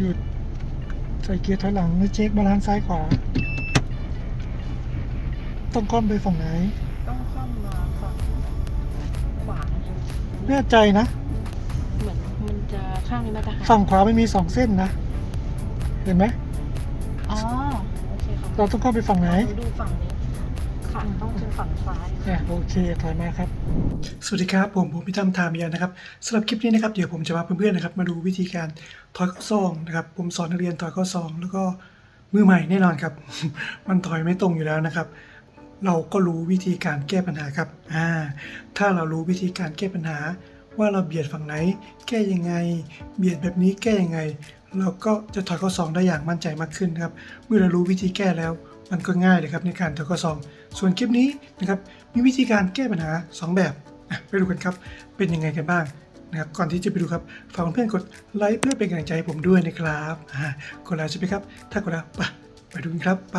หยุด ใส่เกียร์ถอยหลังแล้วเช็คบาลานซ์ซ้ายขวา ต้องก้อมไปฝั่งไหน ต้องเข้ามาฝั่งขวาแน่ใจนะ เหมือนมันจะข้างนี้มันจะหันฝั่งขวาไม่มีสองเส้นนะ เห็นไหม อ๋อ โอเคค่ะเราต้องก้อมไปฝั่งไหนเราดูฝั่งนี้ ค่ะต้องเป็นฝั่งซ้ายอะโอเคถอยมาครับ สวัสดีครับ ผมผมพิธามทามิยานะครับสำหรับคลิปนี้นะครับเดี๋ยวผมจะพาเพื่อนๆนะครับมาดูวิธีการถอยเข้าซองนะครับผมสอนนักเรียนถอยเข้าซองแล้วก็มือใหม่แน่นอนครับ มันถอยไม่ตรงอยู่แล้วนะครับ เราก็รู้วิธีการแก้ปัญหาครับอ่าถ้าเรารู้วิธีการแก้ปัญหา ว่าเราเบียดฝั่งไหน แก้ยังไง เบียดแบบนี้แก้ยังไง เราก็จะถอยเข้าซองได้อย่างมั่นใจมากขึ้นนะครับ เมื่อเรารู้วิธีแก้แล้ว มันก็ง่ายเลยครับในการถอยเข้าซอง ส่วนคลิปนี้นะครับมีวิธีการแก้ปัญหา 2 แบบไปดูกันครับ เป็นยังไงกันบ้างนะครับก่อนที่จะไปดูครับฝากเพื่อนกดไลค์เพื่อเป็นกำลังใจให้ผมด้วยนะครับกดไลค์ใช่ไหมครับ ถ้ากดแล้วไปไปดูกันครับไป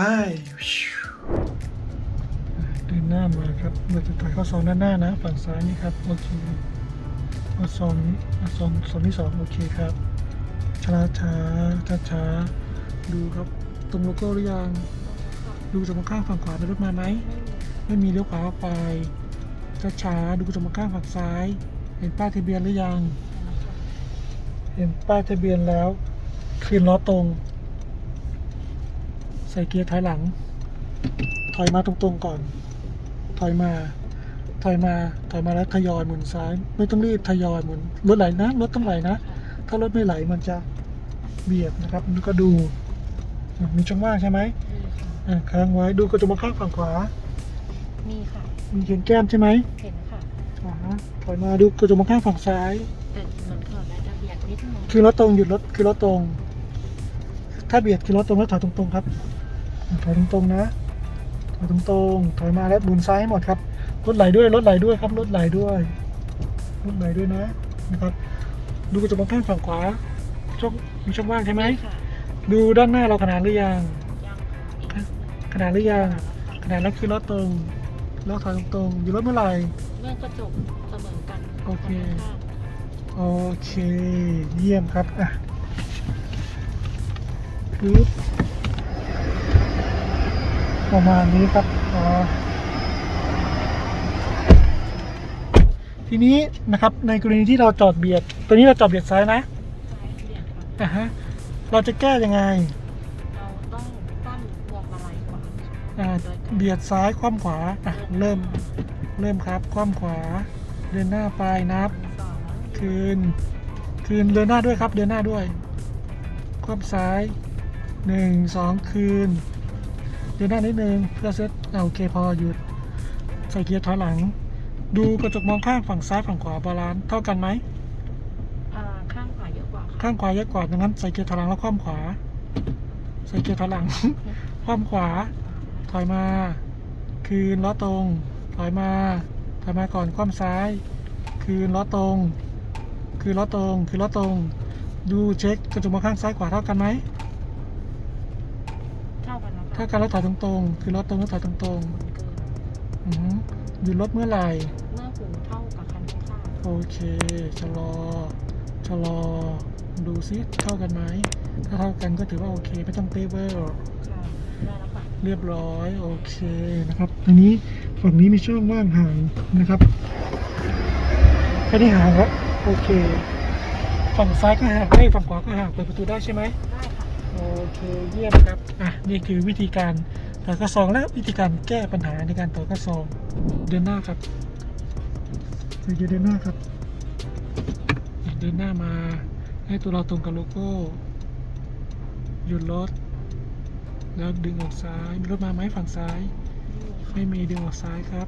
เดินหน้ามาครับเราจะถอยเข้าซองด้านหน้านะ ฝั่งซ้ายนี่ครับโอเคเอาซองนี้เอาซองซองที่สองโอเคครับช้าช้าช้าช้าดูครับตรงโลโก้หรือยัง ดูจากข้างฝั่งขวาเป็นรถมาไหมไม่มีเลี้ยวขวาออกไปช้าๆดูจากข้างฝั่งซ้าย เห็นป้ายทะเบียนหรือยัง เห็นป้ายทะเบียนแล้วคืนล้อตรง ใส่เกียร์ถอยหลัง ถอยมาตรงๆก่อน ถอยมาถอยมาถอยมาแล้วทยอยหมุนซ้าย ไม่ต้องรีบทยอยหมุนรถไหลนะรถต้องไหลนะ ถ้ารถไม่ไหลมันจะเบียดนะครับแล้วก็ดูมีช่องว่างใช่ไหม อะค้างไว้ดูกระจกมองข้างฝั่งขวา มีค่ะ มีเขียนแก้มใช่ไหมเห็นค่ะ ขวาถอยมาดูกระจกมองข้างฝั่งซ้าย แต่เหมือนเขาได้จะเบียดนิดนึงคือรถตรงหยุดรถคือรถตรง ถ้าเบียดคือรถตรงแล้วถอยตรงๆครับถอยตรงๆนะถอยตรงๆถอยมาแล้วบุนซ้ายให้หมดครับรถไหลด้วยรถไหลด้วยครับรถไหลด้วยรถไหลด้วยนะนะครับ ดูกระจกมองข้างฝั่งขวาช่องมีช่องว่างใช่ไหม ค่ะ ดูด้านหน้าเราขนาดหรือยังยังอีก ขนาดหรือยังขนาดนั้นคือรถตรงแล้วถอยตรงๆอยู่รถเมื่อไหร่ เมื่อกระจกเสมอกันโอเคข้างโอเค เยี่ยมครับ อะปึ๊บประมาณนี้ครับอ๋อทีนี้นะครับในกรณีที่เราจอดเบียด ตัวนี้เราจอดเบียดซ้ายนะซ้ายเบียดค่ะอะฮะ เราจะแก้ยังไง เบียดซ้ายคว่ำขวาอะเริ่มเริ่มครับคว่ำขวา เดินหน้าไปนับสองคืน คืนเดินหน้าด้วยครับ เดินหน้าด้วย คว่ำซ้ายหนึ่งสองคืน เดินหน้านิดนึงเพื่อเซตอ่าโอเคพอหยุดใส่เกียร์ถอยหลัง ดูกระจกมองข้างฝั่งซ้ายฝั่งขวาบาลานซ์เท่ากันไหมอ่าข้างขวาเยอะกว่าค่ะข้างขวาเยอะกว่าดังนั้นใส่เกียร์ถอยหลังแล้วคว่ำขวา ใส่เกียร์ถอยหลังคว่ำขวา ถอยมา คืนล้อตรง ถอยมา ถอยมาก่อนคว่ำซ้าย คืนล้อตรง คืนล้อตรง คืนล้อตรง ดูเช็คกระจกมองข้างซ้ายขวาเท่ากันไหมเท่ากันนะเท่ากันแล้วถอยตรงๆ คือล้อตรงแล้วถอยตรงเกินๆอือหือหยุดรถเมื่อไหร่เมื่อหูเท่ากับคันข้างโอเคชะลอชะลอ ดูซิเท่ากันไหมถ้าเท่ากันก็ถือว่าโอเค ไม่ต้องเตเบิลๆค่ะได้แล้วค่ะ เรียบร้อยโอเคนะครับทีนี้ฝั่งนี้มีช่องว่างห่างนะครับแค่นี้ห่างแล้วโอเค ฝั่งซ้ายก็ห่างไอ้ฝั่งขวาก็ห่างเปิดประตูได้ใช่ไหมได้ค่ะโอเคเยี่ยมครับอะนี่คือวิธีการต่อกระซองและวิธีการแก้ปัญหาในการต่อกระซองเดินหน้าครับเดี๋ยวเดินหน้าครับเดินหน้ามาให้ตัวเราตรงกับโลโก้หยุดรถ แล้วดึงออกซ้ายมีรถมาไหมฝั่งซ้าย ไม่มีดึงออกซ้ายครับ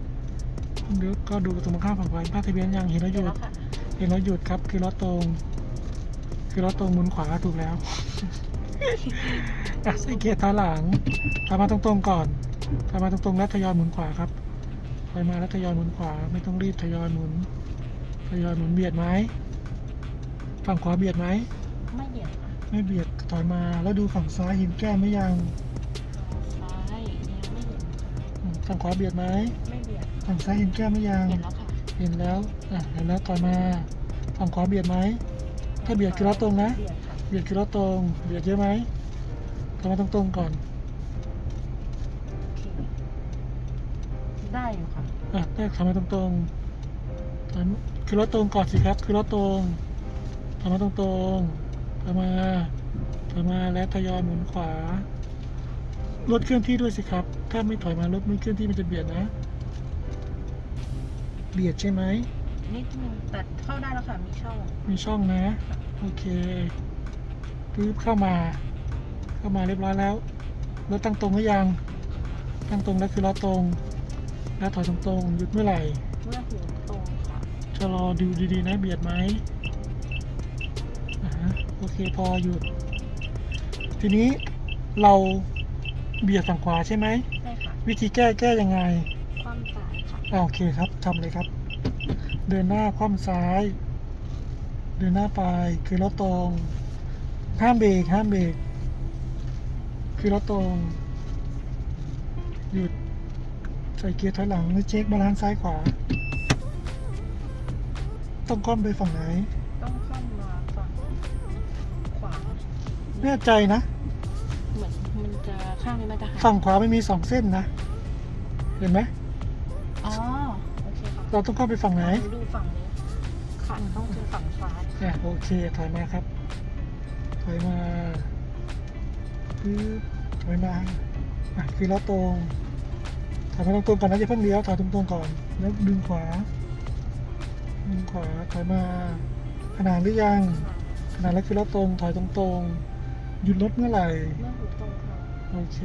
เดี๋ยวก็ดูตรงข้ามฝั่งขวาเห็นป้ายทะเบียนยังเห็นแล้วหเดี๋ยยุวดแล้วค่ะเห็นแล้วหยุดครับ คือล้อตรง คือล้อตรงหมุนขวาถูกแล้วอะใส่เกียร์ถอยหลังถอยมาตรงๆก่อนถอยมาตรงๆแล้วทยอยหมุนขวาครับถอยมาแล้วทยอยหมุนขวา ไม่ต้องรีบทยอยหมุนทยอยหมุนเบียดไหมฝั่งขวาเบียดไหมไม่เบียดค่ะ ไม่เบียดถอยมาแล้วดูฝั่งซ้ายเห็นแก้มไหม่ยังซ้ายยังไม่เห็นอืมฝั่งขวาเบียดไหมไม่เบียดฝั่งซ้ายเห็นแก้มไหม่ยัง เห็นแล้วค่ะเห็นแล้วอะเห็นแล้วถอยมาฝั่งขวาเบียดไหม ถ้าเบียดคือล้อตรงนะ เบียดค่ะเบียดคือรถตรงเบียดเยอะไหมทำมาตรงๆก่อนโอเคได้อยู่ค่ะอะได้ทำมาตรงๆทำคือรถตรงก่อนสิครับ คือรถตรงทำมาตรงๆ ทำมาทำมาแล้วทยอยหมุนขวารถเคลื่อนที่ด้วยสิครับ ถ้าไม่ถอยมารถไม่เคลื่อนที่มันจะเบียดนะเบียดใช่ไหมนิดนึงแต่เข้าได้แล้วค่ะมีช่องมีช่องนะ โอเคปึ๊บเข้ามา เข้ามาเรียบร้อยแล้วรถตั้งตรงหรือยัง ตั้งตรงแล้วคือรถตรง แล้วถอยตรงๆหยุดเมื่อไหร่เมื่อหูตรงค่ะจะรอดูดีๆนะเบียดไหมอ่าฮะ โอเคพอหยุด ทีนี้เราเบียดฝั่งขวาใช่ไหมได้ค่ะวิธีแก้แก้ยังไงความสายค่ะอ่าโอเคครับทำเลยครับ เดินหน้าคว่ำซ้าย เดินหน้าไปคือรถตรง ห้ามเบรกห้ามเบรกคือรถตรง หยุดใส่เกียร์ถอยหลังแล้วเช็คบาลานซ์ซ้ายขวา ต้องก้มไปฝั่งไหน แน่ใจนะ เหมือนมันจะข้างนี้มันจะหายฝั่งขวาไม่มีสองเส้นนะ เห็นไหม อ๋อ โอเคค่ะเราต้องเข้าไปฝั่งไหน ดูฝั่งนี้ค่ะต้องเป็นฝั่งซ้ายอะโอเค ถอยมาครับ ถอยมาปึ๊บถอยมาอะคือล้อตรงถอยมาตรงๆก่อนนะอย่าเพิ่งเลี้ยวถอยตรงๆก่อน แล้วดึงขวา ดึงขวา ถอยมา ขนาดหรือยัง ขนาดแล้วคือล้อตรง ถอยตรงๆ หยุดรถเมื่อไหร่เมื่อหูตรงค่ะโอเค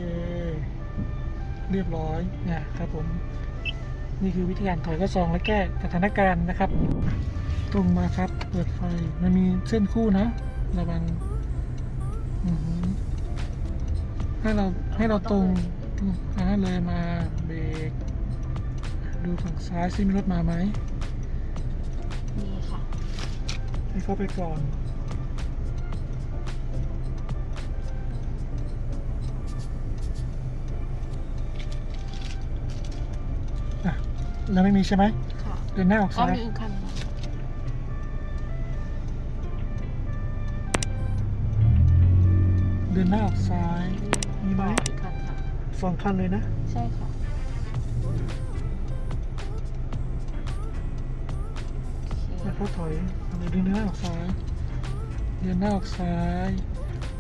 เรียบร้อยเนี่ยครับผม นี่คือวิธีการถอยข้อซองและแก้สถานการณ์นะครับ ตรงมาครับ เปิดไฟ มันมีเส้นคู่นะ ระวังอือหือให้เราให้เราตรงอ่าเลยมาเบรกดูฝั่งซ้ายซิมีรถมาไหมนี่ค่ะให้เข้าไปก่อน แล้วไม่มีใช่ไหมค่ะเดินหน้าออกอ๋อซ้ายมีอีกคันหนึ่งเดินหน้าออกซ้ายมีไหมอีกคันค่ะ สองคันเลยนะ ใช่ค่ะ โอแล้วเคก็ถอยเดินหน้าออกซ้าย เดินหน้าออกซ้าย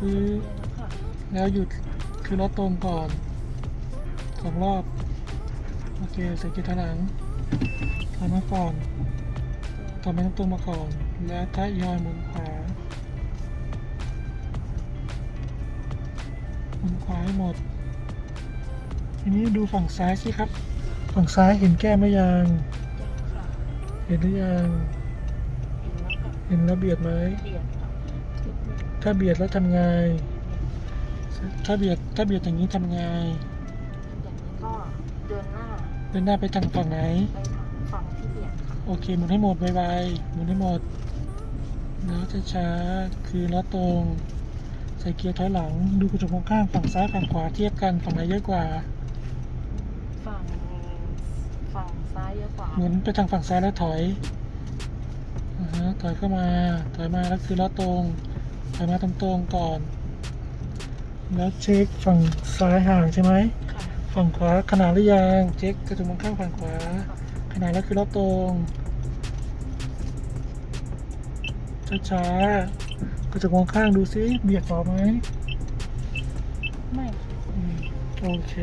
ปึ๊บค่ะแล้วหยุดคือรถตรงก่อนสองรอบ โอเคใส่เกียร์ถอยหลังถอยมาก่อนถอยมาตรงมาก่อน แล้วถ้ายอยหมุนขวาหมุนขวาให้หมด ทีนี้ดูฝั่งซ้ายสิครับ ฝั่งซ้ายเห็นแก้มหรือยัง เห็นหรือยัง เห็นแล้วค่ะเบียดไหม ถ้าเบียดแล้วทำไง ถ้าเบียดถ้าเบียดอย่างนี้ทำไง เดินหน้าไปทางฝั่งไหนไปทางฝั่งที่เบียดค่ะโอเคหมุนให้หมดไวๆหมุนให้หมด แล้วช้าๆคือล้อตรง ใส่เกียร์ถอยหลัง ดูกระจกมองข้างฝั่งซ้ายฝั่งขวาเทียบกันฝั่งไหนเยอะกว่า ฝั่งฝั่งซ้ายเยอะกว่าหมุนไปทางฝั่งซ้ายแล้วถอยอ่าฮะถอยเข้ามา ถอยมาแล้วคือล้อตรง ถอยมาตรงๆก่อน แล้วเช็คฝั่งซ้ายห่างใช่ไหม ค่ะ ฝั่งขวาขนาดหรือยังเช็คกระจกมองข้างฝั่งขวา ขนาดแล้วคือล้อตรงช้าๆกระจกมองข้างดูซิเบียดต่อไหมไม่อืมโอเค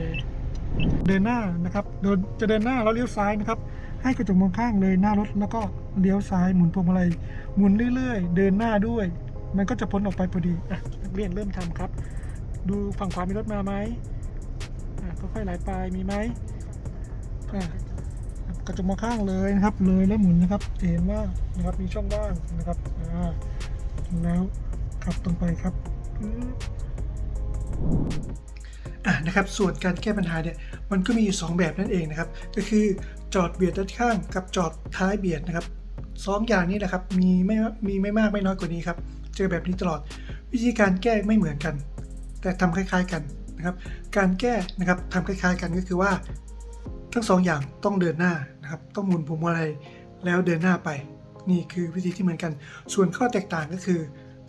เดินหน้านะครับเดินจะเดินหน้าแล้วเลี้ยวซ้ายนะครับ ให้กระจกมองข้างเลยหน้ารถแล้วก็เลี้ยวซ้ายหมุนพวงมาลัยหมุนเรื่อยๆ เดินหน้าด้วย มันก็จะพ้นออกไปพอดีอะนักเรียนเริ่มทำครับ ดูฝั่งขวามีรถมาไหมอะ ค่อยๆไหลไปมีไหมอะกระจกมองข้างเลยนะครับเลยแล้วหมุนนะครับเห็นว่านะครับมีช่องว่างนะครับแล้วขับตรงไปครับอะนะครับส่วนการแก้ปัญหาเนี่ยมันก็มีอยู่ 2 แบบนั่นเองนะครับ ก็คือจอดเบียดด้านข้างกับจอดท้ายเบียดนะครับสองอย่างนี้แหละครับมีไม่มีไม่มากไม่น้อยกว่านี้ครับ เจอแบบนี้ตลอดวิธีการแก้ไม่เหมือนกัน แต่ทำคล้าย ๆกัน นะครับการแก้นะครับทำคล้าย ๆ กันก็คือว่า ทั้งสองอย่างต้องเดินหน้านะครับต้องหมุนพวงมาลัยแล้วเดินหน้าไป นี่คือวิธีที่เหมือนกัน ส่วนข้อแตกต่างก็คือ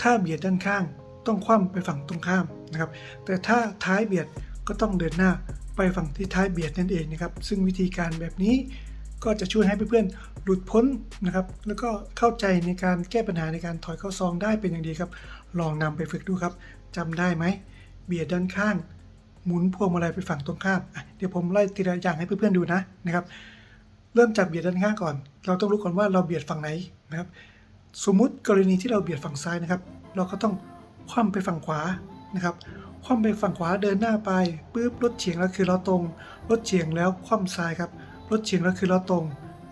ถ้าเบียดด้านข้างต้องคว่ำไปฝั่งตรงข้ามนะครับ แต่ถ้าท้ายเบียดก็ต้องเดินหน้าไปฝั่งที่ท้ายเบียดนั่นเองนะครับ ซึ่งวิธีการแบบนี้ก็จะช่วยให้เพื่อนๆหลุดพ้นนะครับ แล้วก็เข้าใจในการแก้ปัญหาในการถอยเข้าซองได้เป็นอย่างดีครับ ลองนำไปฝึกดูครับจำได้ไหม เบียดด้านข้าง หมุนพวงมาลัยไปฝั่งตรงข้ามเดี๋ยวผมไล่ทีละอย่างให้เพื่อนๆดูนะนะครับ เริ่มจากเบียดด้านข้างก่อน เราต้องรู้ก่อนว่าเราเบียดฝั่งไหนนะครับ สมมุติกรณีที่เราเบียดฝั่งซ้ายนะครับ เราก็ต้องคว่ำไปฝั่งขวานะครับคว่ำไปฝั่งขวาเดินหน้าไปปุ๊บรถเฉียงแล้วคือเราตรงรถเฉียงแล้วคว่ำซ้ายครับรถเฉียงแล้วคือเราตรง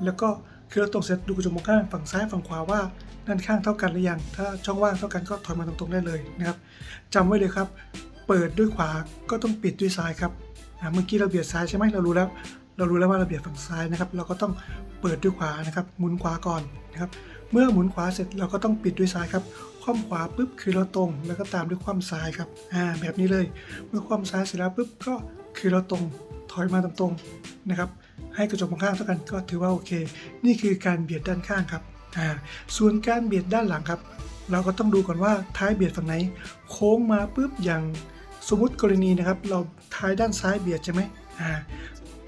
แล้วก็คือเราตรงเสร็จดูกระจกมองข้างฝั่งซ้ายฝั่งขวาว่าด้านข้างเท่ากันหรือยัง ถ้าช่องว่างเท่ากันก็ถอยมาตรงๆได้เลยนะครับจำไว้เลยครับ เปิดด้วยขวาก็ต้องปิดด้วยซ้ายครับเมื่อกี้เราเบียดซ้ายใช่ไหมเรารู้แล้ว เรารู้แล้วว่าเราเบียดฝั่งซ้ายนะครับ เราก็ต้องเปิดด้วยขวานะครับหมุนขวาก่อนนะครับ เมื่อหมุนขวาเสร็จเราก็ต้องปิดด้วยซ้ายครับคว่ำขวาปุ๊บคือเราตรง แล้วก็ตามด้วยคว่ำซ้ายครับอ่าแบบนี้เลย เมื่อคว่ำซ้ายเสร็จแล้วปุ๊บก็คือเราตรงถอยมาตรงๆนะครับ ให้กระจกมองข้างเท่ากันก็ถือว่าโอเค นี่คือการเบียดด้านข้างครับอ่าส่วนการเบียดด้านหลังครับ เราก็ต้องดูก่อนว่าท้ายเบียดฝั่งไหน โค้งมาปุ๊บอย่าง สมมุติกรณีนะครับ เราท้ายด้านซ้ายเบียดใช่ไหมอ่า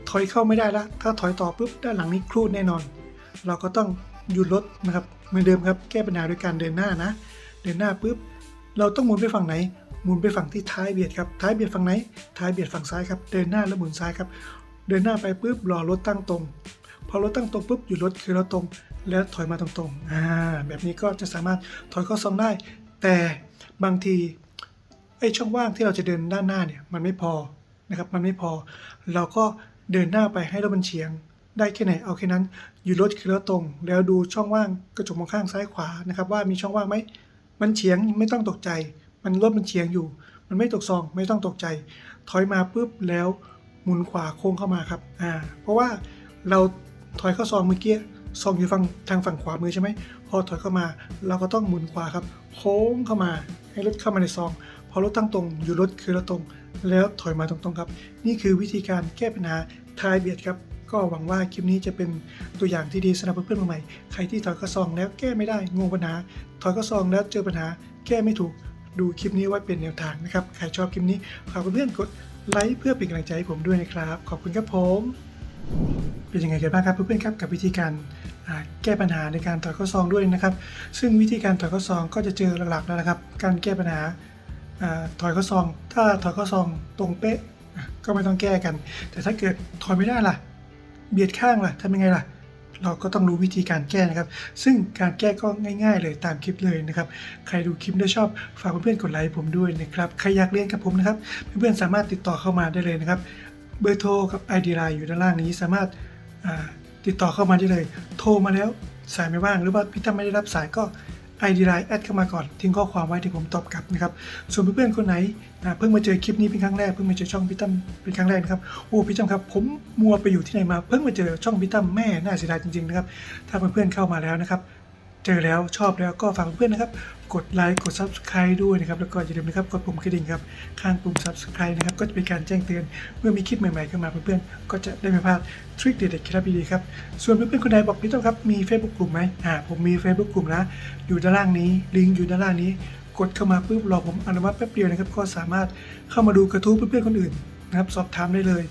ถอยเข้าไม่ได้ละถ้าถอยต่อปุ๊บด้านหลังนี้ครูดแน่นอน เราก็ต้องหยุดรถนะครับเหมือนเดิมครับแก้ปัญหาด้วยการเดินหน้านะ เดินหน้าปุ๊บเราต้องหมุนไปฝั่งไหนหมุนไปฝั่งที่ท้ายเบียดครับท้ายเบียดฝั่งไหนท้ายเบียดฝั่งซ้ายครับเดินหน้าแล้วหมุนซ้ายครับเดินหน้าไปปุ๊บรอรถตั้งตรงพอรถตั้งตรงปุ๊บหยุดรถคือเราตรง แล้วถอยมาตรงๆอ่าแบบนี้ก็จะสามารถถอยเข้าซองได้ แต่บางที ไอ้ช่องว่างที่เราจะเดินด้านหน้าเนี่ยมันไม่พอนะครับมันไม่พอ เราก็เดินหน้าไปให้รถมันเฉียง ได้แค่ไหนเอาแค่นั้นหยุดรถคือราตรง แล้วดูช่องว่างกระจกมองข้างซ้ายขวานะครับว่ามีช่องว่างไหมมันเฉียงไม่ต้องตกใจ มันรถมันเฉียงอยู่ มันไม่ตกซองไม่ต้องตกใจ ถอยมาปุ๊บแล้วหมุนขวาโค้งเข้ามาครับอ่าเพราะว่าเราถอยเข้าซองเมื่อกี้ซองอยู่ฝั่งทางฝั่งขวามือใช่ไหมพอถอยเข้ามา เราก็ต้องหมุนขวาครับ โค้งเข้ามาให้รถเข้ามาในซอง อรถตั้งตรงอยู่รถคือราตรง แล้วถอยมาตรงๆครับ นี่คือวิธีการแก้ปัญหาทายเบียดครับก็หวังว่าคลิปนี้จะเป็นตัวอย่างที่ดีสำหรับเพื่อนๆใหม่ใครที่ถอยกระซองแล้วแก้ไม่ได้งงปัญหา ถอยกระซองแล้วเจอปัญหา แก้ไม่ถูก ดูคลิปนี้ไว้เป็นแนวทางนะครับ ใครชอบคลิปนี้ฝากเพื่อนๆกดไลค์เพื่อเป็นกำลังใจให้ผมด้วยนะครับ ขอบคุณครับผม เป็นยังไงกันบ้างครับเพื่อนๆครับกับวิธีการแก้ปัญหาในการถอยข้อซองด้วยนะครับ ซึ่งวิธีการถอยข้อซองก็จะเจอหลักๆแล้วนะครับ การแก้ปัญหา ถอยข้อซอง ถ้าถอยข้อซองตรงเป๊ะก็ไม่ต้องแก้กัน แต่ถ้าเกิดถอยไม่ได้ล่ะ เบียดข้างล่ะทำยังไงล่ะ เราก็ต้องรู้วิธีการแก้นะครับ ซึ่งการแก้ก็ง่ายๆเลยตามคลิปเลยนะครับ ใครดูคลิปได้ชอบฝากเพื่อนๆกดไลค์ผมด้วยนะครับ ใครอยากเรียนกับผมนะครับ เพื่อนๆสามารถติดต่อเข้ามาได้เลยนะครับ เบอร์โทรกับ ID Line อยู่ด้านล่างนี้สามารถติดต่อเข้ามาได้เลย โทรมาแล้วสายไม่ว่างหรือว่าพี่ตั้มไม่ได้รับสายก็ ID Line แอดเข้ามาก่อนทิ้งข้อความไว้ที่ผมตอบกลับนะครับส่วนเพื่อนๆคนไหนเพิ่งมาเจอคลิปนี้เป็นครั้งแรกเพิ่งมาเจอช่องพี่ตั้มเป็นครั้งแรกนะครับโอ้พี่ตั้มครับผมมัวไปอยู่ที่ไหนมาเพิ่งมาเจอช่องพี่ตั้มแม่น่าเสียดายจริงๆนะครับถ้าเพื่อนๆเข้ามาแล้วนะครับ เจอแล้วชอบแล้วก็ฝากเพื่อนนะครับ กดไลค์กด Subscribe ด้วยนะครับ แล้วก็อย่าลืมนะครับกดปุ่มกระดิ่งครับ ข้างปุ่ม Subscribe นะครับ ก็จะเป็นการแจ้งเตือนเมื่อมีคลิปใหม่ๆขึ้นมาเพื่อนๆก็จะได้ไม่พลาดทริคเด็ดๆเคล็ดลับดีๆครับ ส่วนเพื่อนๆคนใดบอกพี่ต้อมครับมี Facebook กลุ่มไหมอ่าผมมี Facebook กลุ่มนะ อยู่ด้านล่างนี้ลิงก์อยู่ด้านล่างนี้ กดเข้ามาปุ๊บรอผมอนุมัติแป๊บเดียวนะครับก็สามารถเข้ามาดูกระทู้เพื่อนๆคนอื่นนะครับสอบถามได้เลย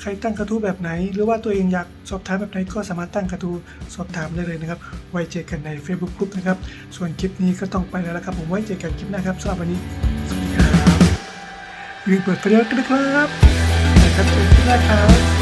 ใครตั้งกระทู้แบบไหน หรือว่าตัวเองอยากสอบถามแบบไหนก็สามารถตั้งกระทู้สอบถามได้เลยนะครับ ไว้เจอกันใน Facebook กลุ่มนะครับ ส่วนคลิปนี้ก็ต้องไปแล้วละครับ ผมไว้เจอกันคลิปหน้าครับสำหรับวันนี้ สวัสดีครับอย่าลืมเปิดไฟเลี้ยวกันนะครับนะครับเจอกันคลิปหน้าครับ